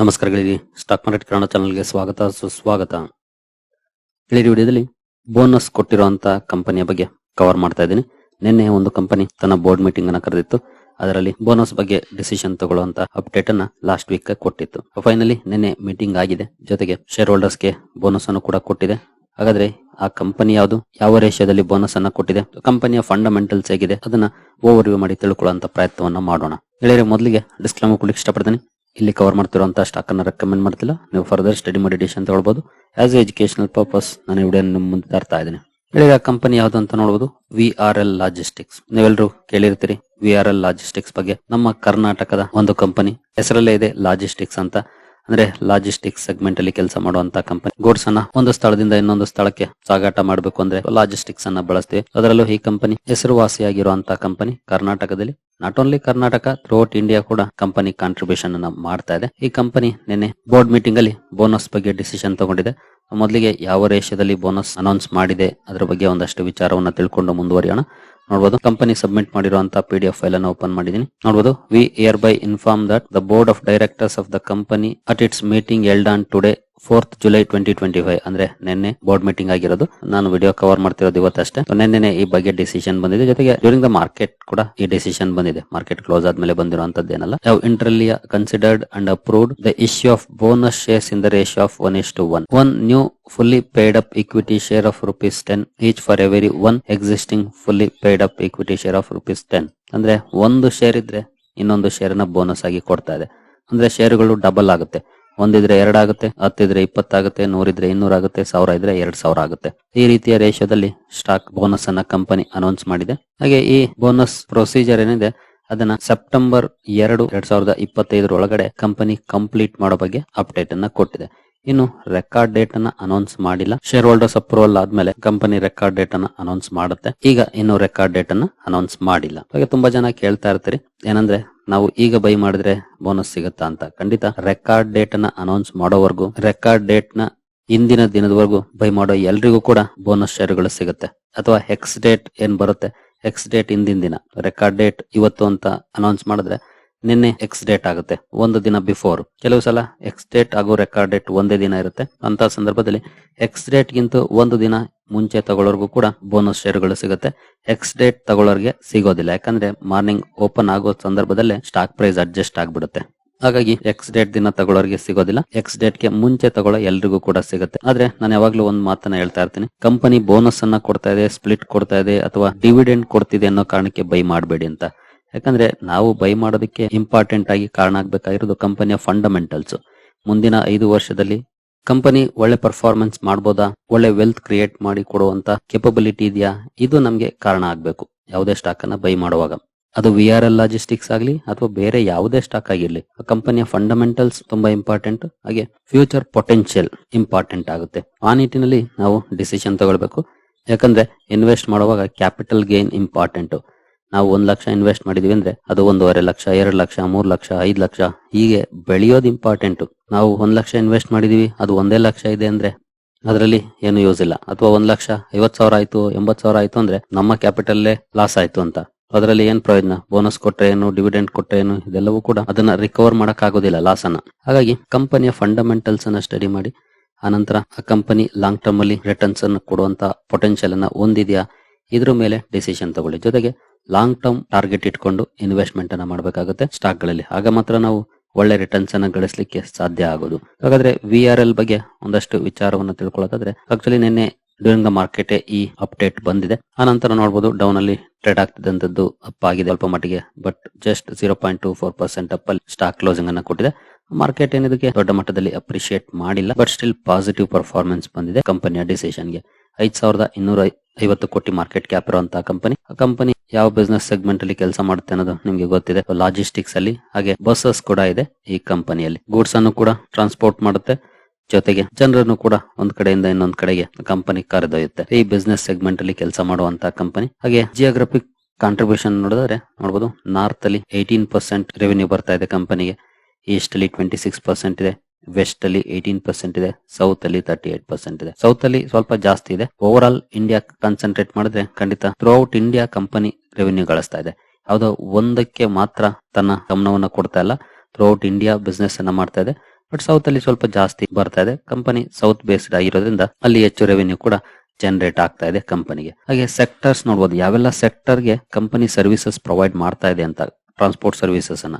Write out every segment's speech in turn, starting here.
ನಮಸ್ಕಾರಗಳಿಗೆ stock market Kannada ಚಾನಲ್ಗೆ ಸ್ವಾಗತ, ಸುಸ್ವಾಗತ. ಈ ವಿಡಿಯೋದಲ್ಲಿ ಬೋನಸ್ ಕೊಟ್ಟಿರುವಂತ ಕಂಪನಿಯ ಬಗ್ಗೆ ಕವರ್ ಮಾಡ್ತಾ ಇದ್ದೀನಿ. ನಿನ್ನೆ ಒಂದು ಕಂಪನಿ ತನ್ನ ಬೋರ್ಡ್ ಮೀಟಿಂಗ್ ಅನ್ನ ಕರೆದಿತ್ತು. ಅದರಲ್ಲಿ ಬೋನಸ್ ಬಗ್ಗೆ ಡಿಸಿಷನ್ ತಗೊಳ್ಳುವಂತ ಅಪ್ಡೇಟ್ ಅನ್ನ ಲಾಸ್ಟ್ ವೀಕ್ ಕೊಟ್ಟಿತ್ತು. ಫೈನಲಿ ನಿನ್ನೆ ಮೀಟಿಂಗ್ ಆಗಿದೆ. ಜೊತೆಗೆ ಶೇರ್ ಹೋಲ್ಡರ್ಸ್ಗೆ ಬೋನಸ್ ಅನ್ನು ಕೂಡ ಕೊಟ್ಟಿದೆ. ಹಾಗಾದ್ರೆ ಆ ಕಂಪನಿ ಯಾವುದು, ಯಾವ ರೇಷ್ಯದಲ್ಲಿ ಬೋನಸ್ ಅನ್ನ ಕೊಟ್ಟಿದೆ, ಕಂಪನಿಯ ಫಂಡಮೆಂಟಲ್ಸ್ ಹೇಗಿದೆ, ಅದನ್ನ ಓವರ್ ವ್ಯೂ ಮಾಡಿ ತಿಳ್ಕೊಳ್ಳುವಂತ ಪ್ರಯತ್ನವನ್ನ ಮಾಡೋಣ. ಹೇಳಿದ್ರೆ ಮೊದಲಿಗೆ ಡಿಸ್ಕ್ಲೇಮರ್ ಕೊಡ್ಲಿಕ್ಕೆ ಇಷ್ಟಪಡ್ತೀನಿ. ಇಲ್ಲಿ ಕವರ್ ಮಾಡ್ತಿರುವಂತಹ ಸ್ಟಾಕ್ ಅನ್ನ ರೆಕಮೆಂಡ್ ಮಾಡ್ತಿಲ್ಲ. ನೀವು ಫರ್ದರ್ ಸ್ಟಡಿ ಮಾಡಿ ಡಿಸಿಷನ್ ತಗೊಳ್ಬಹುದು ಆಸ್ ಎಜುಕೇಶನಲ್ ಪರ್ಪಸ್ ನಾನು ವಿಡಿಯೋ ನಿಮ್ಮ ಮುಂದೆ ತರ್ತಾ ಇದ್ದೀನಿ. ಹೇಳಿದ ಕಂಪನಿ ಯಾವ್ದು ಅಂತ ನೋಡಬಹುದು ವಿ ಆರ್ ಎಲ್ ಲಾಜಿಸ್ಟಿಕ್ಸ್ ನೀವೆಲ್ಲರೂ ಕೇಳಿರ್ತೀರಿ ವಿ ಆರ್ ಎಲ್ ಲಾಜಿಸ್ಟಿಕ್ಸ್ ಬಗ್ಗೆ. ನಮ್ಮ ಕರ್ನಾಟಕದ ಒಂದು ಕಂಪನಿ ಹೆಸರಲ್ಲೇ ಇದೆ ಲಾಜಿಸ್ಟಿಕ್ಸ್ ಅಂತ. ಅಂದ್ರೆ ಲಾಜಿಸ್ಟಿಕ್ಸ್ ಸೆಗ್ಮೆಂಟ್ ಅಲ್ಲಿ ಕೆಲಸ ಮಾಡುವಂತ ಕಂಪನಿ ಗೂಡ್ಸ್ ಅನ್ನ ಒಂದು ಸ್ಥಳದಿಂದ ಇನ್ನೊಂದು ಸ್ಥಳಕ್ಕೆ ಸಾಗಾಟ ಮಾಡಬೇಕು ಅಂದ್ರೆ ಲಾಜಿಸ್ಟಿಕ್ಸ್ ಅನ್ನ ಬಳಸ್ತೀವಿ. ಅದರಲ್ಲೂ ಈ ಕಂಪನಿ ಹೆಸರುವಾಸಿಯಾಗಿರುವಂತಹ ಕಂಪನಿ ಕರ್ನಾಟಕದಲ್ಲಿ. Not only Karnataka throughout India ಕೂಡ ಕಂಪನಿ ಕಾಂಟ್ರಿಬ್ಯೂಷನ್ ಅನ್ನ ಮಾಡ್ತಾ ಇದೆ. ಈ ಕಂಪನಿ ನಿನ್ನೆ ಬೋರ್ಡ್ ಮೀಟಿಂಗ್ ಅಲ್ಲಿ ಬೋನಸ್ ಬಗ್ಗೆ ಡಿಸಿಷನ್ ತಗೊಂಡಿದೆ. ಮೊದಲಿಗೆ ಯಾವ ರೇಷ್ಯದಲ್ಲಿ ಬೋನಸ್ ಅನೌನ್ಸ್ ಮಾಡಿದೆ, ಅದರ ಬಗ್ಗೆ ಒಂದಷ್ಟು ವಿಚಾರವನ್ನು ತಿಳ್ಕೊಂಡು ಮುಂದುವರಿಯೋಣ. ನೋಡಬಹುದು ಕಂಪನಿ ಸಬ್ಮಿಟ್ ಮಾಡಿರುವಂತಹ ಪಿ ಡಿ ಎಫ್ ಫೈಲ್ ಅನ್ನು ಓಪನ್ ಮಾಡಿದ್ದೀನಿ. ನೋಡಬಹುದು we hereby inform that the board of directors of the company at its meeting held on today fourth July twenty twenty five ಅಂದ್ರೆ ನಿನ್ನೆ ಬೋರ್ಡ್ ಮೀಟಿಂಗ್ ಆಗಿರೋದು. ನಾನು video cover ಮಾಡ್ತಿರೋದು ಇವತ್ತಷ್ಟೇ. ನಿನ್ನೆ ಈ ಬಗ್ಗೆ ಡಿಸಿಷನ್ ಬಂದಿದೆ. ಜೊತೆಗೆ ಡ್ಯೂರಿಂಗ್ ದ ಮಾರ್ಕೆಟ್ ಕೂಡ ಈ ಡಿಸಿಷನ್ ಬಂದಿದೆ. ಮಾರ್ಕೆಟ್ ಕ್ಲೋಸ್ ಆದ್ಮೇಲೆ ಬಂದಿರುವಂತದ್ದು ಏನಲ್ಲ ಯಾವ inter alia considered and approved the issue of bonus shares in the ratio of one is to one one new fully paid up equity share of rupees ten each for every one existing fully paid up equity share of rupees ten ಅಂದ್ರೆ ಒಂದು share ಇದ್ರೆ ಇನ್ನೊಂದು ಶೇರ್ನ bonus ಆಗಿ ಕೊಡ್ತಾ ಇದೆ. ಅಂದ್ರೆ ಶೇರುಗಳು double ಆಗುತ್ತೆ. ಒಂದಿದ್ರೆ ಎರಡಾಗುತ್ತೆ, ಹತ್ತಿದ್ರೆ ಇಪ್ಪತ್ತಾಗುತ್ತೆ, ನೂರಿದ್ರೆ ಇನ್ನೂರ ಆಗುತ್ತೆ ಸಾವಿರ ಇದ್ರೆ ಎರಡ್ ಸಾವಿರ ಆಗುತ್ತೆ. ಈ ರೀತಿಯ ರೇಷಿಯೋದಲ್ಲಿ ಸ್ಟಾಕ್ ಬೋನಸ್ ಅನ್ನ ಕಂಪನಿ ಅನೌನ್ಸ್ ಮಾಡಿದೆ. ಹಾಗೆ ಈ ಬೋನಸ್ ಪ್ರೊಸೀಜರ್ ಏನಿದೆ, ಅದನ್ನ ಸೆಪ್ಟೆಂಬರ್ ಎರಡು, ಎರಡ್ ಸಾವಿರದ ಇಪ್ಪತ್ತೈದರ ಒಳಗಡೆ ಕಂಪನಿ ಕಂಪ್ಲೀಟ್ ಮಾಡೋ ಬಗ್ಗೆ ಅಪ್ಡೇಟ್ ಅನ್ನ ಕೊಟ್ಟಿದೆ. ಇನ್ನು ರೆಕಾರ್ಡ್ ಡೇಟ್ ಅನ್ನ ಅನೌನ್ಸ್ ಮಾಡಿಲ್ಲ. ಶೇರ್ ಹೋಲ್ಡರ್ಸ್ ಅಪ್ರೂವಲ್ ಆದ್ಮೇಲೆ ಕಂಪನಿ ರೆಕಾರ್ಡ್ ಡೇಟ್ ಅನ್ನ ಅನೌನ್ಸ್ ಮಾಡುತ್ತೆ. ಈಗ ಇನ್ನು ರೆಕಾರ್ಡ್ ಡೇಟ್ ಅನ್ನ ಅನೌನ್ಸ್ ಮಾಡಿಲ್ಲ. ಹಾಗೆ ತುಂಬಾ ಜನ ಕೇಳ್ತಾ ಇರ್ತೀರಿ, ಏನಂದ್ರೆ ನಾವು ಈಗ ಬೈ ಮಾಡಿದ್ರೆ ಬೋನಸ್ ಸಿಗುತ್ತಾ ಅಂತ. ಖಂಡಿತ ರೆಕಾರ್ಡ್ ಡೇಟ್ ಅನ್ನ ಅನೌನ್ಸ್ ಮಾಡೋವರೆಗೂ ರೆಕಾರ್ಡ್ ಡೇಟ್ನ ಇಂದಿನ ದಿನದವರೆಗೂ ಬೈ ಮಾಡೋ ಎಲ್ರಿಗೂ ಕೂಡ ಬೋನಸ್ ಶೇರ್ಗಳು ಸಿಗುತ್ತೆ. ಅಥವಾ ಎಕ್ಸ್ ಡೇಟ್ ಏನ್ ಬರುತ್ತೆ? ಎಕ್ಸ್ ಡೇಟ್ ಇಂದಿನ ದಿನ. ರೆಕಾರ್ಡ್ ಡೇಟ್ ಇವತ್ತು ಅಂತ ಅನೌನ್ಸ್ ಮಾಡಿದ್ರೆ ನಿನ್ನೆ ಎಕ್ಸ್ ಡೇಟ್ ಆಗುತ್ತೆ, ಒಂದು ದಿನ ಬಿಫೋರ್ ಕೆಲವು ಸಲ ಎಕ್ಸ್ ಡೇಟ್ ಹಾಗೂ ರೆಕಾರ್ಡ್ ಡೇಟ್ ಒಂದೇ ದಿನ ಇರುತ್ತೆ. ಅಂತ ಸಂದರ್ಭದಲ್ಲಿ ಎಕ್ಸ್ ಡೇಟ್ ಗಿಂತ ಒಂದು ದಿನ ಮುಂಚೆ ತಗೊಳ್ಳೋರ್ಗೂ ಕೂಡ ಬೋನಸ್ ಶೇರ್ಗಳು ಸಿಗುತ್ತೆ. ಎಕ್ಸ್ ಡೇಟ್ ತಗೊಳ್ಳೋರ್ಗೆ ಸಿಗೋದಿಲ್ಲ, ಯಾಕಂದ್ರೆ ಮಾರ್ನಿಂಗ್ ಓಪನ್ ಆಗೋ ಸಂದರ್ಭದಲ್ಲೇ ಸ್ಟಾಕ್ ಪ್ರೈಸ್ ಅಡ್ಜಸ್ಟ್ ಆಗ್ಬಿಡುತ್ತೆ. ಹಾಗಾಗಿ ಎಕ್ಸ್ ಡೇಟ್ ದಿನ ತಗೊಳ್ಳೋರಿಗೆ ಸಿಗೋದಿಲ್ಲ ಎಕ್ಸ್ ಡೇಟ್ಗೆ ಮುಂಚೆ ತಗೊಳ್ಳೋ ಎಲ್ರಿಗೂ ಕೂಡ ಸಿಗುತ್ತೆ. ಆದ್ರೆ ನಾನು ಯಾವಾಗ್ಲೂ ಒಂದು ಮಾತನ್ನ ಹೇಳ್ತಾ ಇರ್ತೀನಿ ಕಂಪನಿ ಬೋನಸ್ ಅನ್ನ ಕೊಡ್ತಾ ಇದೆ ಸ್ಪ್ಲಿಟ್ ಕೊಡ್ತಾ ಇದೆ, ಅಥವಾ ಡಿವಿಡೆಂಡ್ ಕೊಡ್ತಿದೆ ಅನ್ನೋ ಕಾರಣಕ್ಕೆ ಬೈ ಮಾಡಬೇಡಿ ಅಂತ. ಯಾಕಂದ್ರೆ ನಾವು ಬೈ ಮಾಡೋದಕ್ಕೆ ಇಂಪಾರ್ಟೆಂಟ್ ಆಗಿ ಕಾರಣ ಆಗ್ಬೇಕಾಗಿರೋದು ಕಂಪನಿಯ ಫಂಡಮೆಂಟಲ್ಸ್ ಮುಂದಿನ ಐದು ವರ್ಷದಲ್ಲಿ ಕಂಪನಿ ಒಳ್ಳೆ ಪರ್ಫಾರ್ಮೆನ್ಸ್ ಮಾಡಬಹುದಾ ಒಳ್ಳೆ ವೆಲ್ತ್ ಕ್ರಿಯೇಟ್ ಮಾಡಿ ಕೊಡುವಂತ ಕೆಪಬಿಲಿಟಿ ಇದೆಯಾ? ಇದು ನಮಗೆ ಕಾರಣ ಆಗ್ಬೇಕು. ಯಾವುದೇ ಸ್ಟಾಕ್ ಅನ್ನ ಬೈ ಮಾಡುವಾಗ. ಅದು ವಿ ಆರ್ ಎಲ್ ಲಾಜಿಸ್ಟಿಕ್ಸ್ ಆಗಲಿ ಅಥವಾ ಬೇರೆ ಯಾವುದೇ ಸ್ಟಾಕ್ ಆಗಿರ್ಲಿ ಕಂಪನಿಯ ಫಂಡಮೆಂಟಲ್ಸ್ ತುಂಬಾ ಇಂಪಾರ್ಟೆಂಟ್ ಹಾಗೆ ಫ್ಯೂಚರ್ ಪೊಟೆನ್ಶಿಯಲ್ ಇಂಪಾರ್ಟೆಂಟ್ ಆಗುತ್ತೆ. ಆ ನಿಟ್ಟಿನಲ್ಲಿ ನಾವು ಡಿಸಿಷನ್ ತಗೊಳ್ಬೇಕು. ಯಾಕಂದ್ರೆ ಇನ್ವೆಸ್ಟ್ ಮಾಡುವಾಗ ಕ್ಯಾಪಿಟಲ್ ಗೇನ್ ಇಂಪಾರ್ಟೆಂಟ್ ನಾವು ಒಂದ್ ಲಕ್ಷ ಇನ್ವೆಸ್ಟ್ ಮಾಡಿದ್ವಿ ಅಂದ್ರೆ ಅದು ಒಂದೂವರೆ ಲಕ್ಷ, ಎರಡು ಲಕ್ಷ, ಮೂರ್ ಲಕ್ಷ, ಐದ್ ಲಕ್ಷ, ಹೀಗೆ ಬೆಳೆಯೋದು ಇಂಪಾರ್ಟೆಂಟ್ ನಾವು ಒಂದ್ ಲಕ್ಷ ಇನ್ವೆಸ್ಟ್ ಮಾಡಿದೀವಿ, ಅದು ಒಂದೇ ಲಕ್ಷ ಇದೆ ಅಂದ್ರೆ ಅದರಲ್ಲಿ ಏನು ಯೂಸ್ ಇಲ್ಲ. ಅಥವಾ ಒಂದ್ ಲಕ್ಷ ಐವತ್ ಸಾವಿರ ಆಯ್ತು ಎಂಬತ್ ಸಾವಿರ ಆಯ್ತು ಅಂದ್ರೆ ನಮ್ಮ ಕ್ಯಾಪಿಟಲ್ಲೇ ಲಾಸ್ ಆಯ್ತು ಅಂತ. ಅದರಲ್ಲಿ ಏನ್ ಪ್ರಯೋಜನ? ಬೋನಸ್ ಕೊಟ್ಟರೆ ಏನು ಡಿವಿಡೆಂಡ್ ಕೊಟ್ಟರೆ ಏನು, ಇದೆಲ್ಲವೂ ಕೂಡ ಅದನ್ನ ರಿಕವರ್ ಮಾಡಕ್ ಆಗೋದಿಲ್ಲ ಲಾಸ್ ಅನ್ನ. ಹಾಗಾಗಿ ಕಂಪನಿಯ ಫಂಡಮೆಂಟಲ್ಸ್ ಅನ್ನ ಸ್ಟಡಿ ಮಾಡಿ, ಆನಂತರ ಆ ಕಂಪನಿ ಲಾಂಗ್ ಟರ್ಮ್ ಅಲ್ಲಿ ರಿಟರ್ನ್ಸ್ ಅನ್ನು ಕೊಡುವಂತ ಪೊಟೆನ್ಶಿಯಲ್ ಅನ್ನ ಹೊಂದಿದ್ಯಾ, ಇದ್ರ ಮೇಲೆ ಡಿಸಿಷನ್ ತಗೊಳ್ಳಿ. ಜೊತೆಗೆ ಲಾಂಗ್ ಟರ್ಮ್ ಟಾರ್ಗೆಟ್ ಇಟ್ಕೊಂಡು ಇನ್ವೆಸ್ಟ್ಮೆಂಟ್ ಅನ್ನ ಮಾಡಬೇಕಾಗುತ್ತೆ ಸ್ಟಾಕ್ಗಳಲ್ಲಿ ಆಗ ಮಾತ್ರ ನಾವು ಒಳ್ಳೆ ರಿಟರ್ನ್ಸ್ ಅನ್ನ ಗಳಿಸಲಿಕ್ಕೆ ಸಾಧ್ಯ ಆಗೋದು. ಹಾಗಾದ್ರೆ ವಿ ಆರ್ ಎಲ್ ಬಗ್ಗೆ ಒಂದಷ್ಟು ವಿಚಾರವನ್ನು ತಿಳ್ಕೊಳ್ಳೋದಾದ್ರೆ ಆಕ್ಚುಲಿ ನಿನ್ನೆ ಡ್ಯೂರಿಂಗ್ ದ ಮಾರ್ಕೆಟ್ ಈ ಅಪ್ಡೇಟ್ ಬಂದಿದೆ. ಆ ನಂತರ ನೋಡಬಹುದು ಡೌನ್ ಅಲ್ಲಿ ಟ್ರೇಡ್ ಆಗ್ತಿದ್ದಂತದ್ದು ಅಪ್ ಆಗಿದೆ ಅಲ್ಪ ಮಟ್ಟಿಗೆ but just zero point two four percent up ಅಲ್ಲಿ ಸ್ಟಾಕ್ ಕ್ಲೋಸಿಂಗ್ ಅನ್ನ ಕೊಟ್ಟಿದೆ. ಮಾರ್ಕೆಟ್ ಏನಿದಕ್ಕೆ ದೊಡ್ಡ ಮಟ್ಟದಲ್ಲಿ ಅಪ್ರಿಶಿಯೇಟ್ ಮಾಡಿಲ್ಲ ಬಟ್ ಸ್ಟಿಲ್ ಪಾಸಿಟಿವ್ ಪರ್ಫಾರ್ಮೆನ್ಸ್ ಬಂದಿದೆ ಕಂಪನಿಯ ಡಿಸಿಷನ್ಗೆ ಐದ್ ಸಾವಿರದ ಇನ್ನೂರ ಐವತ್ತು ಕೋಟಿ ಮಾರ್ಕೆಟ್ ಕ್ಯಾಪ್ ಇರುವಂತಹ ಕಂಪನಿ ಆ ಕಂಪನಿ ಯಾವ ಬಿಸ್ನೆಸ್ ಸೆಗ್ಮೆಂಟ್ ಅಲ್ಲಿ ಕೆಲಸ ಮಾಡುತ್ತೆ ಅನ್ನೋದು ನಿಮಗೆ ಗೊತ್ತಿದೆ. ಲಾಜಿಸ್ಟಿಕ್ಸ್ ಅಲ್ಲಿ ಹಾಗೆ ಬಸ್ಸಸ್ ಕೂಡ ಇದೆ ಈ ಕಂಪನಿಯಲ್ಲಿ ಗೂಡ್ಸ್ ಅನ್ನು ಕೂಡ ಟ್ರಾನ್ಸ್ಪೋರ್ಟ್ ಮಾಡುತ್ತೆ. ಜೊತೆಗೆ ಜನರನ್ನು ಕೂಡ ಒಂದ್ ಕಡೆಯಿಂದ ಇನ್ನೊಂದ್ ಕಡೆಗೆ ಕಂಪನಿ ಕರೆದೊಯ್ಯುತ್ತೆ. ಈ ಬಿಸ್ನೆಸ್ ಸೆಗ್ಮೆಂಟ್ ಅಲ್ಲಿ ಕೆಲಸ ಮಾಡುವಂತಹ ಕಂಪನಿ ಹಾಗೆ ಜಿಯೋಗ್ರಫಿಕ್ ಕಾಂಟ್ರಿಬ್ಯೂಷನ್ ನೋಡಿದ್ರೆ ನೋಡಬಹುದು ನಾರ್ತ್ ಅಲ್ಲಿ ಏಯ್ಟೀನ್ ಪರ್ಸೆಂಟ್ ರೆವೆನ್ಯೂ ಬರ್ತಾ ಇದೆ ಕಂಪನಿಗೆ ಈಸ್ಟ್ ಅಲ್ಲಿ ಟ್ವೆಂಟಿ ಸಿಕ್ಸ್ ಪರ್ಸೆಂಟ್ ಇದೆ. ವೆಸ್ಟ್ ಅಲ್ಲಿ ಏಯ್ಟೀನ್ ಪರ್ಸೆಂಟ್ ಇದೆ ಸೌತ್ ಅಲ್ಲಿ ತರ್ಟಿ ಏಟ್ ಪರ್ಸೆಂಟ್ ಇದೆ. ಸೌತ್ ಅಲ್ಲಿ ಸ್ವಲ್ಪ ಜಾಸ್ತಿ ಇದೆ. ಓವರ್ ಆಲ್ ಇಂಡಿಯಾ ಕಾನ್ಸಂಟ್ರೇಟ್ ಮಾಡಿದ್ರೆ ಖಂಡಿತ throughout India company revenue ಗಳಿಸ್ತಾ ಇದೆ. ಯಾವುದೋ ಒಂದಕ್ಕೆ ಮಾತ್ರ ತನ್ನ ಗಮನವನ್ನ ಕೊಡ್ತಾ ಇಲ್ಲ. ಥ್ರೂ ಔಟ್ ಇಂಡಿಯಾ ಬಿಸ್ನೆಸ್ ಅನ್ನ ಮಾಡ್ತಾ ಇದೆ. ಬಟ್ ಸೌತ್ ಅಲ್ಲಿ ಸ್ವಲ್ಪ ಜಾಸ್ತಿ ಬರ್ತಾ ಇದೆ. ಕಂಪನಿ ಸೌತ್ ಬೇಸ್ಡ್ ಆಗಿರೋದ್ರಿಂದ ಅಲ್ಲಿ ಹೆಚ್ಚು ರೆವೆನ್ಯೂ ಕೂಡ ಜನರೇಟ್ ಆಗ್ತಾ ಇದೆ ಕಂಪನಿಗೆ ಹಾಗೆ ಸೆಕ್ಟರ್ಸ್ ನೋಡಬಹುದು ಯಾವೆಲ್ಲ ಸೆಕ್ಟರ್ಗೆ ಕಂಪನಿ ಸರ್ವಿಸಸ್ ಪ್ರೊವೈಡ್ ಮಾಡ್ತಾ ಇದೆ ಅಂತ ಟ್ರಾನ್ಸ್ಪೋರ್ಟ್ ಸರ್ವಿಸಸ್ ಅನ್ನ.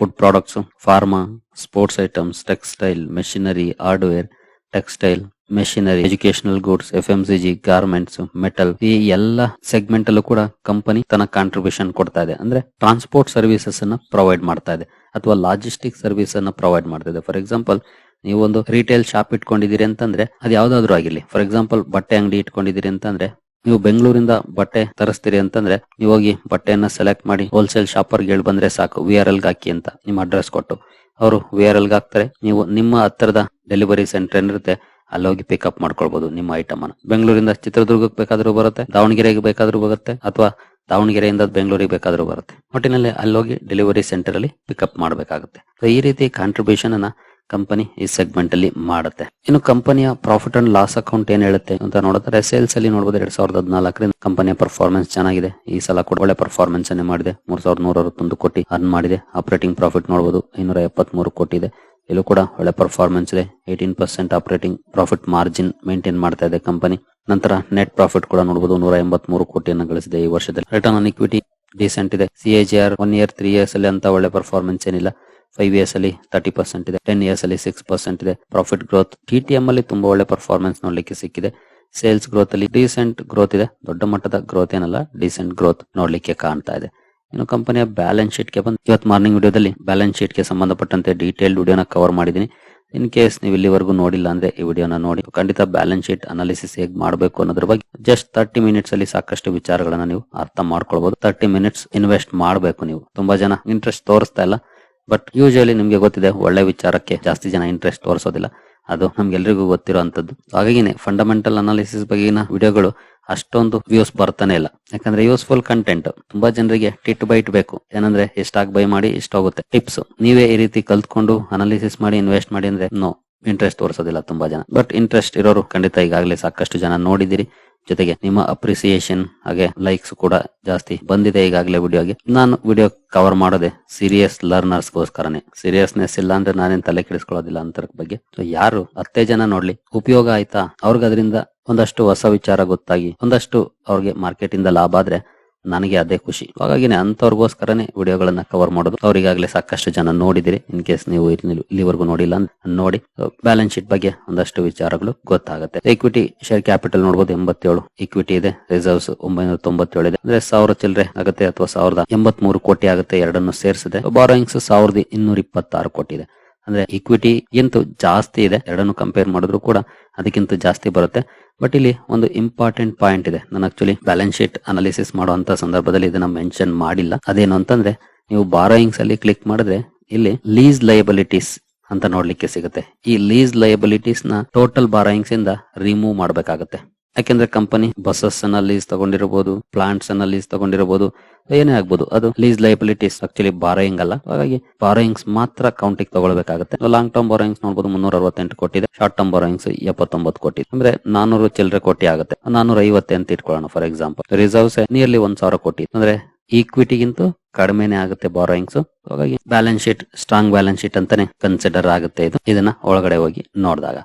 Food products pharma sports items textile machinery hardware textile machinery educational goods F M C garments metal ಈ ಎಲ್ಲ ಸೆಗ್ಮೆಂಟ್ ಅಲ್ಲೂ ಕೂಡ ಕಂಪನಿ ತನ್ನ ಕಾಂಟ್ರಿಬ್ಯೂಷನ್ ಕೊಡ್ತಾ ಇದೆ. ಅಂದ್ರೆ ಟ್ರಾನ್ಸ್ಪೋರ್ಟ್ ಸರ್ವಿಸಸ್ ಅನ್ನ ಪ್ರೊವೈಡ್ ಮಾಡ್ತಾ ಇದೆ. ಅಥವಾ ಲಾಜಿಸ್ಟಿಕ್ ಸರ್ವಿಸ್ ಅನ್ನ ಪ್ರೊವೈಡ್ ಮಾಡ್ತಾ ಇದೆ. ಫಾರ್ ಎಕ್ಸಾಂಪಲ್ ನೀವೊಂದು ರೀಟೇಲ್ ರಿಟೇಲ್ ಶಾಪ್ ಇಟ್ಕೊಂಡಿದ್ದೀರಿ ಅಂತಂದ್ರೆ ಅದು ಯಾವ್ದಾದ್ರು ಆಗಿರ್ಲಿ. ಫಾರ್ ಎಕ್ಸಾಂಪಲ್ ಬಟ್ಟೆ ಅಂಗಡಿ ಇಟ್ಕೊಂಡಿದ್ದೀರಿ ಅಂತಂದ್ರೆ ನೀವು ಬೆಂಗಳೂರಿಂದ ಬಟ್ಟೆ ತರಿಸ್ತೀರಿ ಅಂತಂದ್ರೆ, ನೀವು ಹೋಗಿ ಬಟ್ಟೆಯನ್ನ ಸೆಲೆಕ್ಟ್ ಮಾಡಿ ಹೋಲ್ಸೇಲ್ ಶಾಪರ್ ಹೇಳಿ ಬಂದ್ರೆ ಸಾಕು ವಿ ಆರ್ ಎಲ್ಗೆ ಹಾಕಿ ಅಂತ ನಿಮ್ಮ ಅಡ್ರೆಸ್ ಕೊಟ್ಟು. ಅವರು ವಿ ಆರ್ ಎಲ್ ಹಾಕ್ತಾರೆ, ನೀವು ನಿಮ್ಮ ಹತ್ತಿರದ ಡೆಲಿವರಿ ಸೆಂಟರ್ ಏನಿರುತ್ತೆ, ಅಲ್ಲಿ ಹೋಗಿ ಪಿಕಪ್ ಮಾಡ್ಕೊಳ್ಬಹುದು ನಿಮ್ಮ ಐಟಮ್ ಅನ್ನ. ಬೆಂಗಳೂರಿಂದ ಚಿತ್ರದುರ್ಗಕ್ಕೆ ಬೇಕಾದ್ರೂ ಬರುತ್ತೆ, ದಾವಣಗೆರೆಗೆ ಬೇಕಾದ್ರೂ ಬರುತ್ತೆ, ಅಥವಾ ದಾವಣಗೆರೆಯಿಂದ ಬೆಂಗಳೂರಿಗೆ ಬೇಕಾದ್ರೂ ಬರುತ್ತೆ. ಒಟ್ಟಿನಲ್ಲಿ ಅಲ್ಲಿ ಹೋಗಿ ಡೆಲಿವರಿ ಸೆಂಟರ್ ಅಲ್ಲಿ ಪಿಕಪ್ ಮಾಡಬೇಕಾಗುತ್ತೆ. ಈ ರೀತಿ ಕಾಂಟ್ರಿಬ್ಯೂಷನ್ ಅನ್ನ ಕಂಪನಿ ಈ ಸೆಗ್ಮೆಂಟ್ ಅಲ್ಲಿ ಮಾಡುತ್ತೆ. ಇನ್ನು ಕಂಪನಿಯ ಪ್ರಾಫಿಟ್ ಅಂಡ್ ಲಾಸ್ ಅಕೌಂಟ್ ಏನ್ ಹೇಳುತ್ತೆ ಅಂತ ನೋಡಿದ್ರೆ ಸೇಲ್ಸ್ ಅಲ್ಲಿ ನೋಡಬಹುದು ಎರಡ್ ಸಾವಿರದ ಹದಿನಾಲ್ಕರಿಂದ ಕಂಪನಿಯ ಪರ್ಫಾರ್ಮೆನ್ಸ್ ಚೆನ್ನಾಗಿದೆ. ಈ ಸಲ ಕೂಡ ಒಳ್ಳೆ ಪರ್ಫಾರ್ಮೆನ್ಸ್ ಅನ್ನೇ ಮಾಡಿದೆ. ಮೂರ್ ಸಾವಿರದ ನೂರ ಅರವತ್ತೊಂದು ಕೋಟಿ ಅರ್ನ್ ಮಾಡಿದೆ. ಆಪರೇಟಿಂಗ್ ಪ್ರಾಫಿಟ್ ನೋಡಬಹುದು ಐನೂರ ಎಪ್ಪತ್ಮೂರು ಕೋಟಿ ಇದೆ. ಇಲ್ಲೂ ಕೂಡ ಒಳ್ಳೆ ಪರ್ಫಾರ್ಮೆನ್ಸ್ ಇದೆ. Eighteen percent operating profit margin maintain ಮಾಡ್ತಾ ಇದೆ ಕಂಪನಿ ನಂತರ ನೆಟ್ ಪ್ರಾಫಿಟ್ ಕೂಡ ನೋಡಬಹುದು ನೂರ ಎಂಬತ್ಮೂರು ಕೋಟಿಯನ್ನು ಗಳಿಸಿದೆ ಈ ವರ್ಷದಲ್ಲಿ. ರಿಟರ್ನ್ ಆನ್ ಇಕ್ವಿಟಿ ಡಿಸೆಂಟ್ ಇದೆ. CAGR one year three years ಅಲ್ಲಿ ಅಂತ ಒಳ್ಳೆ ಪರ್ಫಾರ್ಮೆನ್ಸ್ ಏನಿಲ್ಲ. ಫೈವ್ ಇಯರ್ಸ್ ಅಲ್ಲಿ ತರ್ಟಿ ಪರ್ಸೆಂಟ್ ಇದೆ ಟೆನ್ ಇಯರ್ಸ್ ಅಲ್ಲಿ ಸಿಕ್ಸ್ ಪರ್ಸೆಂಟ್ ಇದೆ. Profit growth T T M ಅಲ್ಲಿ ತುಂಬಾ ಒಳ್ಳೆ ಪರ್ಫಾರ್ಮೆನ್ಸ್ ನೋಡ್ಲಿಕ್ಕೆ ಸಿಕ್ಕಿದೆ. ಸೇಲ್ಸ್ ಗ್ರೋತ್ ಅಲ್ಲಿ ಡೀಸೆಂಟ್ ಗ್ರೋತ್ ಇದೆ. ದೊಡ್ಡ ಮಟ್ಟದ ಗ್ರೋತ್ ಏನಲ್ಲ ಡೀಸೆಂಟ್ ಗ್ರೋತ್ ನೋಡ್ಲಿಕ್ಕೆ ಕಾಣ್ತಾ ಇದೆ. ಇನ್ನು ಕಂಪನಿಯ ಬ್ಯಾಲೆನ್ಸ್ ಶೀಟ್ಗೆ ಬಂದು, ಇವತ್ತು ಮಾರ್ನಿಂಗ್ ವಿಡಿಯೋದಲ್ಲಿ ಬ್ಯಾಲೆನ್ಸ್ ಶೀಟ್ಗೆ ಸಂಬಂಧಪಟ್ಟಂತೆ ಡೀಟೇಲ್ಡ್ ವಿಡಿಯೋನ ಕವರ್ ಮಾಡಿದೀನಿ ಇನ್ ಕೇಸ್ ನೀವು ಇಲ್ಲಿವರೆಗೂ ನೋಡಿಲ್ಲ ಅಂದ್ರೆ ಈ ವಿಡಿಯೋನ ನೋಡಿ. ಖಂಡಿತ ಬ್ಯಾಲೆನ್ಸ್ ಶೀಟ್ ಅನಾಲಿಸಿಸ್ ಹೇಗೆ ಮಾಡಬೇಕು ಅನ್ನೋದ್ರ ಬಗ್ಗೆ ಜಸ್ಟ್ ತರ್ಟಿ ಮಿನಿಟ್ಸ್ ಅಲ್ಲಿ ಸಾಕಷ್ಟು ವಿಚಾರಗಳನ್ನ ನೀವು ಅರ್ಥ ಮಾಡ್ಕೊಳ್ಬಹುದು ತರ್ಟಿ ಮಿನಿಟ್ಸ್ ಇನ್ವೆಸ್ಟ್ ಮಾಡಬೇಕು ನೀವು. ತುಂಬಾ ಜನ ಇಂಟ್ರೆಸ್ಟ್ ತೋರಿಸ್ತಾ ಇಲ್ಲ. ಬಟ್ ಯೂಶಲಿ ನಿಮಗೆ ಗೊತ್ತಿದೆ, ಒಳ್ಳೆ ವಿಚಾರಕ್ಕೆ ಜಾಸ್ತಿ ಜನ ಇಂಟ್ರೆಸ್ಟ್ ತೋರಿಸೋದಿಲ್ಲ ಅದು ನಮ್ಗೆಲ್ರಿಗೂ ಗೊತ್ತಿರೋ ಅಂತದ್ದು ಹಾಗಾಗಿನೇ ಫಂಡಮೆಂಟಲ್ ಅನಾಲಿಸಿಸ್ ಬಗೆಗಿನ ವಿಡಿಯೋಗಳು ಅಷ್ಟೊಂದು ವ್ಯೂಸ್ ಬರ್ತಾನೆ ಇಲ್ಲ. ಯಾಕಂದ್ರೆ ಯೂಸ್ಫುಲ್ ಕಂಟೆಂಟ್ ತುಂಬಾ ಜನರಿಗೆ ಟಿಟ್ ಬೈಟ್ ಬೇಕು. ಏನಂದ್ರೆ ಎಷ್ಟಾಗ್ ಬೈ ಮಾಡಿ ಇಷ್ಟ ಹೋಗುತ್ತೆ. ಟಿಪ್ಸ್ ನೀವೇ ಈ ರೀತಿ ಕಲ್ತ್ಕೊಂಡು ಅನಾಲಿಸಿಸ್ ಮಾಡಿ ಇನ್ವೆಸ್ಟ್ ಮಾಡಿ ಅಂದ್ರೆ ನೋ ಇಂಟ್ರೆಸ್ಟ್ ತೋರಿಸೋದಿಲ್ಲ ತುಂಬಾ ಜನ. ಬಟ್ ಇಂಟ್ರೆಸ್ಟ್ ಇರೋರು ಖಂಡಿತ ಈಗಾಗಲೇ ಸಾಕಷ್ಟು ಜನ ನೋಡಿದಿರಿ. ಜೊತೆಗೆ ನಿಮ್ಮ ಅಪ್ರಿಸಿಯೇಷನ್ ಹಾಗೆ ಲೈಕ್ಸ್ ಕೂಡ ಜಾಸ್ತಿ ಬಂದಿದೆ ಈಗಾಗಲೇ ವಿಡಿಯೋಗೆ. ನಾನು ವಿಡಿಯೋ ಕವರ್ ಮಾಡೋದೆ ಸೀರಿಯಸ್ ಲರ್ನರ್ಸ್ ಗೋಸ್ಕರನೇ. ಸೀರಿಯಸ್ನೆಸ್ ಇಲ್ಲ ಅಂದ್ರೆ ನಾನೇನ್ ತಲೆ ಕೆಡಿಸ್ಕೊಳ್ಳೋದಿಲ್ಲ ಅಂತ ಬಗ್ಗೆ. ಸೊ ಯಾರು ಹತ್ತೇ ಜನ ನೋಡ್ಲಿ, ಉಪಯೋಗ ಆಯ್ತಾ? ಅವ್ರಿಗೆ ಅದರಿಂದ ಒಂದಷ್ಟು ಹೊಸ ವಿಚಾರ ಗೊತ್ತಾಗಿ, ಒಂದಷ್ಟು ಅವ್ರಿಗೆ ಮಾರ್ಕೆಟ್ ಇಂದ ಲಾಭ ಆದ್ರೆ ನನಗೆ ಅದೇ ಖುಷಿ. ಹಾಗಾಗಿನೇ ಅಂತವ್ರಿಗೋಸ್ಕರನೇ ವಿಡಿಯೋಗಳನ್ನ ಕವರ್ ಮಾಡೋದು. ಅವರಿಗಾಗಲೇ ಸಾಕಷ್ಟು ಜನ ನೋಡಿದಿರಿ. ಇನ್ ಕೇಸ್ ನೀವು ಇಲ್ಲಿ- ಇಲ್ಲಿವರೆಗೂ ನೋಡಿಲ್ಲ ನೋಡಿ. ಬ್ಯಾಲೆನ್ಸ್ ಶೀಟ್ ಬಗ್ಗೆ ಒಂದಷ್ಟು ವಿಚಾರಗಳು ಗೊತ್ತಾಗುತ್ತೆ. ಇಕ್ವಿಟಿ ಶೇರ್ ಕ್ಯಾಪಿಟಲ್ ನೋಡಬಹುದು ಎಂಬತ್ತೇಳು. ಇಕ್ವಿಟಿ ಇದೆ ರಿಸರ್ವ್ಸ್ ಒಂಬೈನೂರ ತೊಂಬತ್ತೇಳು ಇದೆ ಅಂದ್ರೆ ಸಾವಿರ ಚಿಲ್ಲರೆ ಆಗುತ್ತೆ ಅಥವಾ ಸಾವಿರದ ಎಂಬತ್ ಮೂರು ಕೋಟಿ ಆಗುತ್ತೆ ಎರಡನ್ನು ಸೇರಿಸಿದೆ. ಬಾರೋಯಿಂಗ್ಸ್ ಸಾವಿರದ ಇನ್ನೂರ ಇಪ್ಪತ್ತಾರು ಕೋಟಿ ಇದೆ. ಅಂದ್ರೆ ಇಕ್ವಿಟಿ ಎಂತ ಜಾಸ್ತಿ ಇದೆ. ಎರಡನ್ನು ಕಂಪೇರ್ ಮಾಡಿದ್ರು ಕೂಡ ಅದಕ್ಕಿಂತ ಜಾಸ್ತಿ ಬರುತ್ತೆ. ಬಟ್ ಇಲ್ಲಿ ಒಂದು ಇಂಪಾರ್ಟೆಂಟ್ ಪಾಯಿಂಟ್ ಇದೆ. ನಾನು ಆಕ್ಚುಲಿ ಬ್ಯಾಲೆನ್ಸ್ ಶೀಟ್ ಅನಾಲಿಸಿಸ್ ಮಾಡುವಂತ ಸಂದರ್ಭದಲ್ಲಿ ಇದನ್ನ ಮೆನ್ಷನ್ ಮಾಡಿಲ್ಲ. ಅದೇನು ಅಂತಂದ್ರೆ, ನೀವು ಬಾರೋಯಿಂಗ್ಸ್ ಅಲ್ಲಿ ಕ್ಲಿಕ್ ಮಾಡಿದ್ರೆ ಇಲ್ಲಿ ಲೀಸ್ ಲಯಬಿಲಿಟೀಸ್ ಅಂತ ನೋಡ್ಲಿಕ್ಕೆ ಸಿಗುತ್ತೆ. ಈ ಲೀಸ್ ಲಯಬಿಲಿಟೀಸ್ನ ಟೋಟಲ್ ಬಾರೋಯಿಂಗ್ಸ್ ಇಂದ ರಿಮೂವ್ ಮಾಡಬೇಕಾಗುತ್ತೆ. ಯಾಕೆಂದ್ರೆ ಕಂಪನಿ ಬಸ್ಸಸ್ ಅನ್ನ ಲೀಸ್ ತಗೊಂಡಿರಬಹುದು ಪ್ಲಾಂಟ್ಸ್ ಅನ್ನ ಲೀಸ್ ತಗೊಂಡಿರಬಹುದು, ಏನೇ ಆಗ್ಬೋದು. ಅದು ಲೀಸ್ ಲೈಬಿಲಿಟೀಸ್ ಆಕ್ಚುಲಿ ಬಾರೋಯಿಂಗ್ ಅಲ್ಲ. ಹಾಗಾಗಿ ಬಾರೋಯಿಂಗ್ಸ್ ಮಾತ್ರ ಕೌಂಟಿಗೆ ತಗೊಳ್ಬೇಕಾಗುತ್ತೆ. ಲಾಂಗ್ ಟರ್ಮ್ ಬಾರೋಯಿಂಗ್ಸ್ ನೋಡಬಹುದು ಮುನ್ನೂರ ಅರವತ್ತೆಂಟು ಕೋಟಿ ಇದೆ ಶಾರ್ಟ್ ಟರ್ಮ್ ಬಾರೋಯಿಂಗ್ಸ್ ಎಪ್ಪತ್ತೊಂಬತ್ತು ಕೋಟಿ. ಅಂದ್ರೆ ನಾನೂರು ಚಿಲ್ಲರೆ ಕೋಟಿ ಆಗುತ್ತೆ. ನಾನೂರ ಐವತ್ತೆ ಅಂತ ಇಟ್ಕೊಳ್ಳೋಣ ಫಾರ್ ಎಕ್ಸಾಂಪಲ್ ರಿಸರ್ವ್ಸ್ ನಿಯರ್ಲಿ ಒಂದ್ ಸಾವಿರ ಕೋಟಿ. ಅಂದ್ರೆ ಈಕ್ವಿಟಿಗಿಂತ ಕಡಿಮೆನೆ ಆಗುತ್ತೆ ಬಾರೋಯಿಂಗ್ಸ್ ಹಾಗಾಗಿ balance sheet strong balance sheet ಅಂತಾನೆ ಕನ್ಸಿಡರ್ ಆಗುತ್ತೆ ಇದು. ಇದನ್ನ ಒಳಗಡೆ ಹೋಗಿ ನೋಡಿದಾಗ.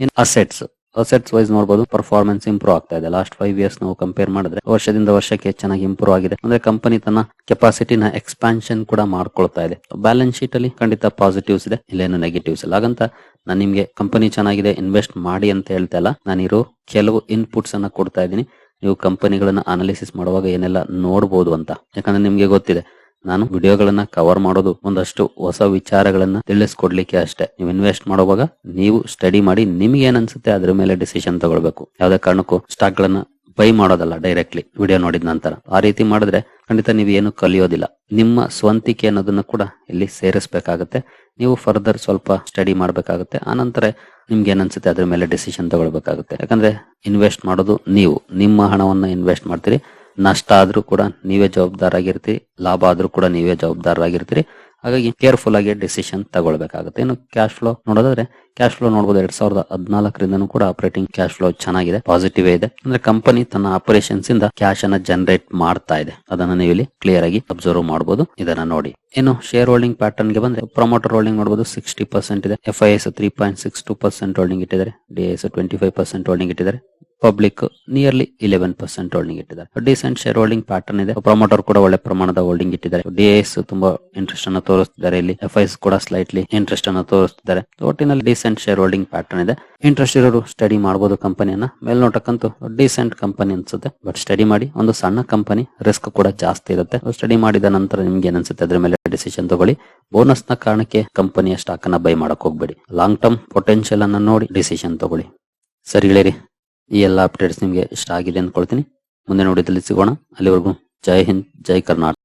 ಇನ್ ಅಸೆಟ್ಸ್ ಅಸೆಟ್ಸ್ ವೈಸ್ ನೋಡಬಹುದು ಪರ್ಫಾರ್ಮೆನ್ಸ್ ಇಂಪ್ರೂವ್ ಆಗ್ತಾ ಇದೆ. ಲಾಸ್ಟ್ ಫೈವ್ ಇಯರ್ಸ್ ನಾವು ಕಂಪೇರ್ ಮಾಡಿದ್ರೆ ವರ್ಷದಿಂದ ವರ್ಷಕ್ಕೆ ಚೆನ್ನಾಗಿ ಇಂಪ್ರೂವ್ ಆಗಿದೆ. ಅಂದ್ರೆ ಕಂಪನಿ ತನ್ನ ಕೆಪಾಸಿಟಿನ ಎಕ್ಸ್ಪಾನ್ಷನ್ ಕೂಡ ಮಾಡ್ಕೊಳ್ತಾ ಇದೆ. ಬ್ಯಾಲೆನ್ಸ್ ಶೀಟ್ ಅಲ್ಲಿ ಖಂಡಿತ ಪಾಸಿಟಿವ್ಸ್ ಇದೆ, ಇಲ್ಲೇನು ನೆಗೆಟಿವ್ಸ್ ಇಲ್ಲ. ಹಾಗಂತ ನಾನು ನಿಮ್ಗೆ ಕಂಪನಿ ಚೆನ್ನಾಗಿದೆ ಇನ್ವೆಸ್ಟ್ ಮಾಡಿ ಅಂತ ಹೇಳ್ತಾ ಇಲ್ಲ. ನಾನಿರೋ ಕೆಲವು ಇನ್ಪುಟ್ಸ್ ಅನ್ನ ಕೊಡ್ತಾ ಇದ್ದೀನಿ. ನೀವು ಕಂಪನಿಗಳನ್ನ ಅನಾಲಿಸಿಸ್ ಮಾಡುವಾಗ ಏನೆಲ್ಲ ನೋಡಬಹುದು ಅಂತ. ಯಾಕಂದ್ರೆ ನಿಮ್ಗೆ ಗೊತ್ತಿದೆ ನಾನು ವಿಡಿಯೋಗಳನ್ನ ಕವರ್ ಮಾಡೋದು ಒಂದಷ್ಟು ಹೊಸ ವಿಚಾರಗಳನ್ನ ತಿಳಿಸ್ಕೊಡ್ಲಿಕ್ಕೆ ಅಷ್ಟೇ. ನೀವು ಇನ್ವೆಸ್ಟ್ ಮಾಡುವಾಗ ನೀವು ಸ್ಟಡಿ ಮಾಡಿ ನಿಮ್ಗೆ ಏನ್ ಅನ್ಸುತ್ತೆ ಅದ್ರ ಮೇಲೆ ಡಿಸಿಷನ್ ತಗೊಳ್ಬೇಕು. ಯಾವ್ದೇ ಕಾರಣಕ್ಕೂ ಸ್ಟಾಕ್ ಗಳನ್ನ ಬೈ ಮಾಡೋದಲ್ಲ ಡೈರೆಕ್ಟ್ಲಿ ವಿಡಿಯೋ ನೋಡಿದ ನಂತರ. ಆ ರೀತಿ ಮಾಡಿದ್ರೆ ಖಂಡಿತ ನೀವು ಏನು ಕಲಿಯೋದಿಲ್ಲ. ನಿಮ್ಮ ಸ್ವಂತಿಕೆ ಅನ್ನೋದನ್ನ ಕೂಡ ಇಲ್ಲಿ ಸೇರಿಸಬೇಕಾಗುತ್ತೆ. ನೀವು ಫರ್ದರ್ ಸ್ವಲ್ಪ ಸ್ಟಡಿ ಮಾಡಬೇಕಾಗುತ್ತೆ. ಆನಂತರ ನಿಮ್ಗೆ ಏನನ್ಸುತ್ತೆ ಅದ್ರ ಮೇಲೆ ಡಿಸಿಷನ್ ತಗೊಳ್ಬೇಕಾಗುತ್ತೆ. ಯಾಕಂದ್ರೆ ಇನ್ವೆಸ್ಟ್ ಮಾಡೋದು ನೀವು. ನಿಮ್ಮ ಹಣವನ್ನ ಇನ್ವೆಸ್ಟ್ ಮಾಡ್ತೀರಿ. ನಷ್ಟ ಆದ್ರೂ ಕೂಡ ನೀವೇ ಜವಾಬ್ದಾರಾಗಿರ್ತೀರಿ, ಲಾಭ ಆದ್ರೂ ಕೂಡ ನೀವೇ ಜವಾಬ್ದಾರರಾಗಿರ್ತೀರಿ ಹಾಗಾಗಿ ಕೇರ್ಫುಲ್ ಆಗಿ ಡಿಸಿಷನ್ ತಗೊಳ್ಬೇಕಾಗುತ್ತೆ. ಇನ್ನು ಕ್ಯಾಶ್ ಫ್ಲೋ ನೋಡೋದಾದ್ರೆ ಕ್ಯಾಶ್ ಫ್ಲೋ ನೋಡಬಹುದು ಎರಡ್ ಸಾವಿರದ ಹದಿನಾಲ್ಕರಿಂದನೂ ಕೂಡ ಆಪರೇಟಿಂಗ್ ಕ್ಯಾಶ್ ಫ್ಲೋ ಚೆನ್ನಾಗಿದೆ ಪಾಸಿಟಿವ್ ಇದೆ. ಅಂದ್ರೆ ಕಂಪನಿ ತನ್ನ ಆಪರೇಷನ್ಸ್ ಇಂದ ಕ್ಯಾಶ್ ಅನ್ನ ಜನರೇಟ್ ಮಾಡ್ತಾ ಇದೆ. ಅದನ್ನ ನೀವು ಇಲ್ಲಿ ಕ್ಲಿಯರ್ ಆಗಿ ಅಬ್ಸರ್ವ್ ಮಾಡಬಹುದು ಇದನ್ನ ನೋಡಿ. ಇನ್ನು ಶೇರ್ ಹೋಲ್ಡಿಂಗ್ ಪ್ಯಾಟರ್ನ್ಗೆ ಬಂದ್ರೆ ಪ್ರಮೋಟರ್ ಹೋಲ್ಡಿಂಗ್ ನೋಡಬಹುದು ಸಿಕ್ಸ್ಟಿ ಪರ್ಸೆಂಟ್ ಇದೆ. F I S three point six two percent holding ಇಟ್ಟಿದ್ದಾರೆ. D S twenty five percent holding ಇಟ್ಟಿದ್ದಾರೆ. Public nearly eleven percent holding ಇಟ್ಟಿದ್ದಾರೆ. ಡಿಸೆಂಟ್ ಶೇರ್ ಹೋಲ್ಡಿಂಗ್ ಪ್ಯಾಟರ್ನ್ ಇದೆ. ಪ್ರಮೋಟರ್ ಕೂಡ ಒಳ್ಳೆ ಪ್ರಮಾಣದ ಹೋಲ್ಡಿಂಗ್ ಇಟ್ಟಿದ್ದಾರೆ. ಡಿಎಸ್ ತುಂಬಾ ಇಂಟ್ರೆಸ್ಟ್ ಅನ್ನು ತೋರಿಸ್ತಿದ್ದಾರೆ. ಇಲ್ಲಿ ಎಫ್ ಐಸ್ ಕೂಡ ಸ್ಲೈಟ್ಲಿ ಇಂಟ್ರೆಸ್ಟ್ ಅನ್ನು ತೋರಿಸ್ತಿದ್ದಾರೆ. ಒಟ್ಟಿನಲ್ಲಿ ಡಿಸೆಂಟ್ ಶೇರ್ ಹೋಲ್ಡಿಂಗ್ ಪ್ಯಾಟರ್ನ್ ಇದೆ. ಇಂಟ್ರೆಸ್ಟ್ ಇರೋರು ಸ್ಟಡಿ ಮಾಡಬಹುದು ಕಂಪನಿಯನ್ನ ಮೇಲ್ನೋಟಕ್ಕಂತೂ ಡಿಸೆಂಟ್ ಕಂಪನಿ ಅನ್ಸುತ್ತೆ. ಬಟ್ ಸ್ಟಡಿ ಮಾಡಿ ಒಂದು ಸಣ್ಣ ಕಂಪನಿ ರಿಸ್ಕ್ ಕೂಡ ಜಾಸ್ತಿ ಇರುತ್ತೆ. ಸ್ಟಡಿ ಮಾಡಿದ ನಂತರ ನಿಮ್ಗೆ ಏನನ್ಸುತ್ತೆ? ಅನ್ಸುತ್ತೆ ಅದ್ರ ಮೇಲೆ ಡಿಸಿಷನ್ ತಗೊಳ್ಳಿ. ಬೋನಸ್ನ ಕಾರಣಕ್ಕೆ ಕಂಪನಿಯ ಸ್ಟಾಕ್ ಅನ್ನ ಬೈ ಮಾಡಕ್ ಹೋಗ್ಬೇಡಿ. ಲಾಂಗ್ ಟರ್ಮ್ ಪೊಟೆನ್ಶಿಯಲ್ ಅನ್ನ ನೋಡಿ ಡಿಸಿಷನ್ ತಗೊಳ್ಳಿ. ಸರಿ ಈ ಎಲ್ಲ ಅಪ್ಡೇಟ್ಸ್ ನಿಮಗೆ ಇಷ್ಟ ಆಗಿದೆ ಅಂದ್ಕೊಳ್ತೀನಿ. ಮುಂದೆ ನೋಡಿದಲ್ಲಿ ಸಿಗೋಣ. ಅಲ್ಲಿವರೆಗೂ ಜೈ ಹಿಂದ್, ಜೈ ಕರ್ನಾಟಕ.